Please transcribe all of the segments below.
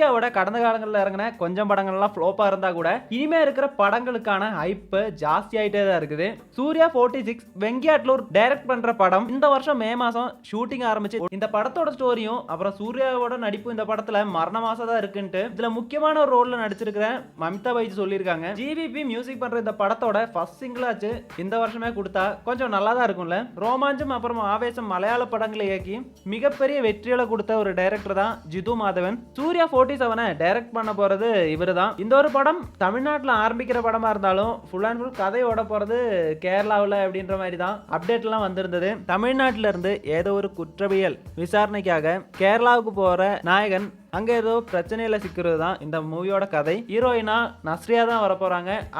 சூர்யாவோட கடந்த காலங்களில் இறங்கின கொஞ்சம் படங்கள்லாம் ஃப்ளோப்பா இருந்தால் கூட இனிமே இருக்கிற படங்களுக்கான ஹைப்பு ஜாஸ்தி ஆகிட்டே தான் இருக்குது. சூர்யா 46 சிக்ஸ் வெங்கியாட்லூர் டைரக்ட் பண்ற படம். இந்த வருஷம் மே மாசம் ஷூட்டிங் ஆரம்பிச்சு இந்த படத்தோட ஸ்டோரியும் அப்புறம் சூர்யாவோட நடிப்பு இந்த படத்துல மரண மாதம் தான் இருக்குன்ட்டு இதுல முக்கியமான ஒரு ரோலில் நடிச்சிருக்கிற மமிதா பைஜ் சொல்லியிருக்காங்க. ஜிவிபி மியூசிக் பண்ற இந்த படத்தோட ஃபர்ஸ்ட் சிங்கிளாச்சு இந்த வருஷமே கொடுத்தா கொஞ்சம் நல்லா தான் இருக்கும்ல. ரோமாஞ்சம் அப்புறம் ஆவேசம் மலையாள படங்களை இயக்கி மிகப்பெரிய வெற்றிகளை கொடுத்த ஒரு டைரக்டர் தான் ஜிது மாதவன். சூர்யா ஃபோர்ட்டி செவனை டைரக்ட் பண்ண போகிறது இவரு தான் இந்த ஒரு படம் தமிழ்நாட்டில் ஆரம்பிக்கிற படமாக இருந்தாலும் ஃபுல் அண்ட் ஃபுல் கதையோட போகிறது கேரளாவில் அப்படின்ற மாதிரி தான் அப்டேட்லாம் வந்திருந்தது. தமிழ்நாட்டில இருந்து ஏதோ ஒரு குற்றவியல் விசாரணைக்காக கேரளாவுக்கு போகிற நாயகன் அங்கே ஏதோ பிரச்சனையில் சிக்கிறது தான் இந்த மூவியோட கதை. ஹீரோயினா நஸ்ரியா தான் வர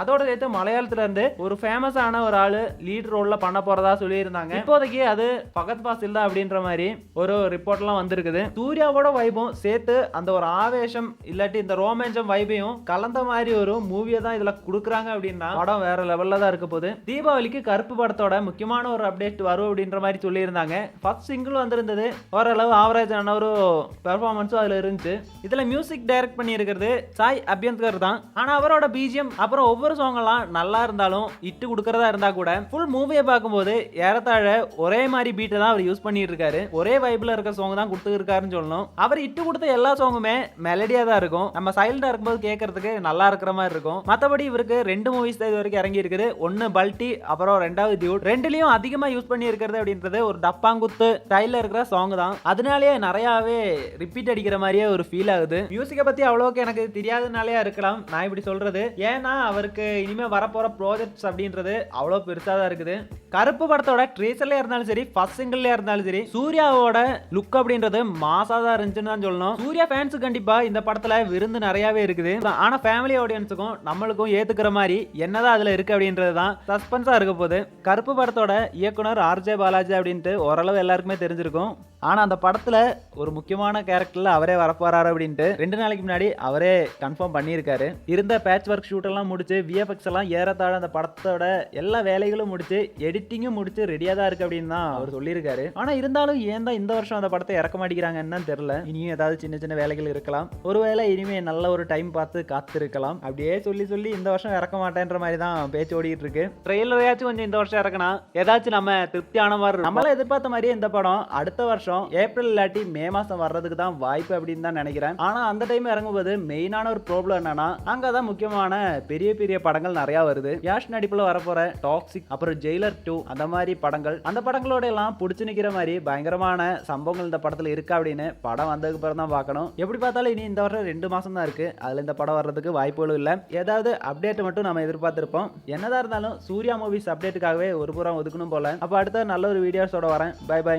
அதோட சேர்த்து மலையாளத்துலேருந்து ஒரு ஃபேமஸான ஒரு ஆள் லீட் ரோலில் பண்ண போறதா சொல்லியிருந்தாங்க. இப்போதைக்கு அது பகத் பாசில் தான் அப்படின்ற மாதிரி ஒரு ரிப்போர்ட்லாம் வந்திருக்குது. சூர்யாவோட வைபும் சேர்த்து அந்த ஒரு ஆவேசம் இல்லாட்டி இந்த ரோமாஞ்சம் வைபையும் கலந்த மாதிரி ஒரு மூவியை தான் இதில் கொடுக்குறாங்க அப்படின்னா படம் வேற லெவலில் தான் இருக்க போகுது. தீபாவளிக்கு கருப்பு படத்தோட முக்கியமான ஒரு அப்டேட் வரும் அப்படின்ற மாதிரி சொல்லியிருந்தாங்க. ஃபர்ஸ்ட் சிங்கிள் வந்திருந்தது. ஓரளவு ஆவரேஜான ஒரு பெர்ஃபார்மன்ஸும் அதில் இருந்துச்சு. இதுல மியூசிக் டைரக்ட் பண்ணியிருக்கிறது சாய் அபியந்தர் தான். ஆனால் அவரோட பிஜிஎம் அப்புறம் ஒவ்வொரு சாங் எல்லாம் நல்லா இருந்தாலும் இட்டு கொடுக்கறதா இருந்தால் கூட ஃபுல் மூவியை பார்க்கும்போது ஏறத்தாழ ஒரே மாதிரி பீட்டை தான் அவர் யூஸ் பண்ணிட்டு இருக்காரு ஒரே வைப்பில் இருக்க சாங் தான் கொடுத்துருக்காருன்னு சொல்லணும். அவர் இட்டு கொடுத்த எல்லா சாங்குமே மெலடியாக தான் இருக்கும். நம்ம சைல்டாக இருக்கும்போது கேட்கறதுக்கு நல்லா இருக்கிற மாதிரி இருக்கும். மற்றபடி இவருக்கு ரெண்டு மூவிஸ் தான் இது வரைக்கும் இறங்கி இருக்குது ஒன்று பல்டி அப்புறம் ரெண்டாவது டியூட் ரெண்டுலேயும் அதிகமாக யூஸ் பண்ணி இருக்கிறது அப்படின்றது ஒரு டப்பாங்குத்து ஸ்டைலில் இருக்கிற சாங் தான். அதனாலேயே நிறையாவே ரிப்பீட் அடிக்கிற மாதிரியே ஒரு ஃபீல் ஆகுது. மியூசிக்கை பற்றி அவ்வளோக்கு எனக்கு தெரியாதனாலே இருக்கலாம். நான் இப்படி சொல்றது. ஏன்னா அவருக்கு இனிமேல் வரப்போற ப்ராஜெக்ட்ஸ் அப்படின்றது அவ்வளோ பெருசாக தான் இருக்குது. கருப்பு படத்தோட ட்ரீசர்ல இருந்தாலும் சரி ஃபர்ஸ்ட் சிங்கிள்ல இருந்தாலும் சரி சூர்யாவோட லுக் அப்படின்றது மாசா தான் இருந்துச்சுன்னு தான் சொல்லணும். சூர்யா ஃபேன்ஸுக்கு கண்டிப்பா இந்த படத்துல விருந்து நிறையவே இருக்குது. ஆனா ஃபேமிலி ஆடியன்ஸுக்கும் நம்மளுக்கும் ஏத்துக்கிற மாதிரி என்னதான் அதுல இருக்கு அப்படின்றது தான் சஸ்பென்ஸா இருக்க போகுது. கருப்பு படத்தோட இயக்குனர் ஆர்ஜே பாலாஜி அப்படின்ட்டு ஓரளவு எல்லாருக்குமே தெரிஞ்சிருக்கும். ஆனா அந்த படத்துல ஒரு முக்கியமான கேரக்டர்ல அவரே வரப்போறாரு அப்படின்ட்டு ரெண்டு நாளைக்கு முன்னாடி அவரே கன்ஃபார்ம் பண்ணியிருக்காரு. இருந்த பேட்ச் ஒர்க் ஷூட் எல்லாம் முடிச்சு விஎஃப்எக்ஸ் எல்லாம் ஏறத்தாழ அந்த படத்தோட எல்லா வேலைகளும் முடிச்சு எடிட்டிங்கும் முடிச்சு ரெடியா தான் இருக்கு அப்படின்னு தான் அவர் சொல்லியிருக்காரு. ஆனா இருந்தாலும் ஏன் தான் இந்த வருஷம் அந்த படத்தை இறக்க மாட்டேங்கிறாங்கன்னு தெரியல. இனியும் ஏதாவது சின்ன சின்ன வேலைகள் இருக்கலாம். ஒருவேளை இனிமே நல்ல ஒரு டைம் பார்த்து காத்திருக்கலாம். அப்படியே சொல்லி சொல்லி இந்த வருஷம் இறக்க மாட்டேன்ற மாதிரி தான் பேச்சு ஓடிட்டு இருக்கு. ட்ரெயிலரையாச்சும் கொஞ்சம் இந்த வருஷம் இறக்கணும் ஏதாச்சும் நம்ம திருப்தியான மாதிரி இருக்கும். நம்மள எதிர்பார்த்த மாதிரியே இந்த படம் அடுத்த வருஷம் ஏப்ரல் இல்லாட்டி மே மாசம் வர்றதுக்கு தான் வாய்ப்பு அப்படின்னு தான் நினைக்கிறேன். ஆனா அந்த டைம் இறங்கும்போது மெயினான ஒரு ப்ராப்ளம் என்னன்னா அங்கதான் முக்கியமான பெரிய பெரிய படங்கள் நிறைய வருது. யாஷ் நடிப்புல வரப்போற டாக்ஸிக் அப்புறம் ஜெயிலர் டூ அந்த மாதிரி படங்கள் அந்த படங்களோட எல்லாம் பிடிச்சி நிற்கிற மாதிரி பயங்கரமான சம்பவங்கள் இந்த படத்தில் இருக்கா அப்படின்னு படம் வந்ததுக்கு அப்புறம் தான் பார்க்கணும். எப்படி பார்த்தாலும் இனி இந்த வருஷம் ரெண்டு மாதம் தான் இருக்குது அதில் இந்த படம் வர்றதுக்கு வாய்ப்புகளும் இல்லை. ஏதாவது அப்டேட் மட்டும் நம்ம எதிர்பார்த்திருப்போம். என்னதான் இருந்தாலும் சூர்யா மூவிஸ் அப்டேட்டுக்காகவே ஒரு புறம் ஒதுக்கணும் போல. அப்போ அடுத்த நல்ல ஒரு வீடியோஸோட வரேன். By by